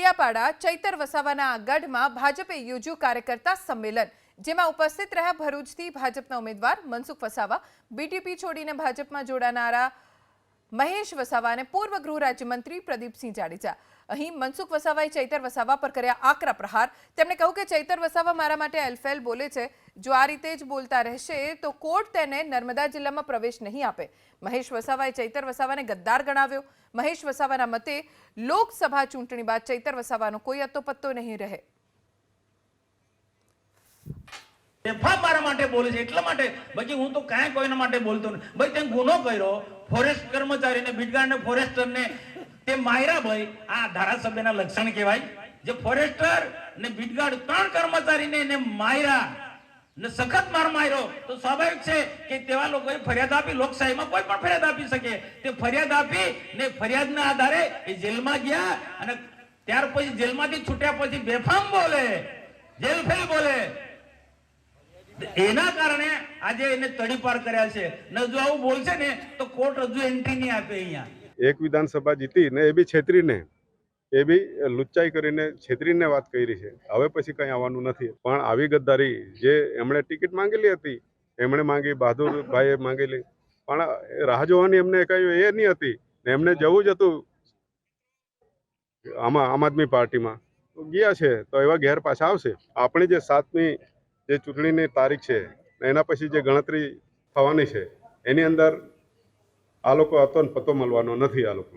ડેડિયાપાડા ચૈતર વસાવાના ગઢમાં ભાજપે યોજ્યું કાર્યકર્તા સંમેલન, જેમાં ઉપસ્થિત રહ્યા ભરૂચથી ભાજપના ઉમેદવાર મનસુખ વસાવા, બીટીપી છોડીને ભાજપમાં જોડાનારા મહેશ વસાવા અને પૂર્વ ગૃહ રાજ્યમંત્રી પ્રદીપસિંહ જાડેજા. અહીં મનસુખ વસાવાએ ચૈતર વસાવા પર કર્યા આકરા પ્રહાર. તેમણે કહ્યું કે ચૈતર વસાવા મારા માટે એલફેલ બોલે છે જો આ રીતે જ બોલતા રહેશે, તો કોર્ટ તેને નર્મદા જિલ્લામાં પ્રવેશ નહીં આપે. મહેશ વસાવાએ ચૈતર વસાવાને ગદ્દાર ગણાવ્યો. મહેશ વસાવાના મતે, લોકસભા ચૂંટણી બાદ ચૈતર વસાવાનો કોઈ અત્તોપત્તો નહીં રહે. મારા માટે બોલે છે, એટલા માટે? બાકી હું તો કાંઈ કોઈના માટે બોલતો નહીં ભાઈ તે ગુનો કર્યો, ફોરેસ્ટ કર્મચારીને બીટગાર્ડને ફોરેસ્ટરને, તે માયરા ભાઈ, આ ધારાસભ્યના લક્ષણ કહેવાય. જે ફોરેસ્ટર ને બીટગાર્ડ ત્રણ કર્મચારીને એને માયરા ને સખત માર માર્યો. તો સ્વાભાવિક છે કે તેવા લોકોએ ફરિયાદ આપી, લોકશાહીમાં કોઈ પણ ફરિયાદ આપી શકે. તે ફરિયાદ આપી ને ફરિયાદના આધારે એ જેલમાં ગયા અને ત્યાર પછી જેલમાંથી છૂટ્યા પછી બેફામ બોલે, જેલ ફેલ બોલે. એના કારણે આજે એને તડીપાર કર્યા છે. ને જો આવું બોલશે ને, તો કોર્ટ હજુ એન્ટ્રી નહીં આપે અહીંયા. એક વિધાનસભા જીતી ને એ બી છેતરીને. એ બી લુચ્ચાઈ કરીને છેતરીને વાત કરી છે. હવે પછી કંઈ આવવાનું નથી. પણ આવી ગદ્દારી જે એમણે ટિકિટ માંગેલી હતી, એમણે માંગી, બહાદુરભાઈએ માંગેલી, પણ રાહ જોવાની એમને કહ્યું એ નહીં હતી. ને એમને જવું જ હતું આમાં, આમ આદમી પાર્ટીમાં. ગયા છે, તો એવા ઘેર પાછા આવશે. આપણી જે સાતમી જે ચૂંટણીની તારીખ છે એના પછી જે ગણતરી થવાની છે, એની અંદર આ લોકો હતો ને પતો મળવાનો નથી આ લોકો.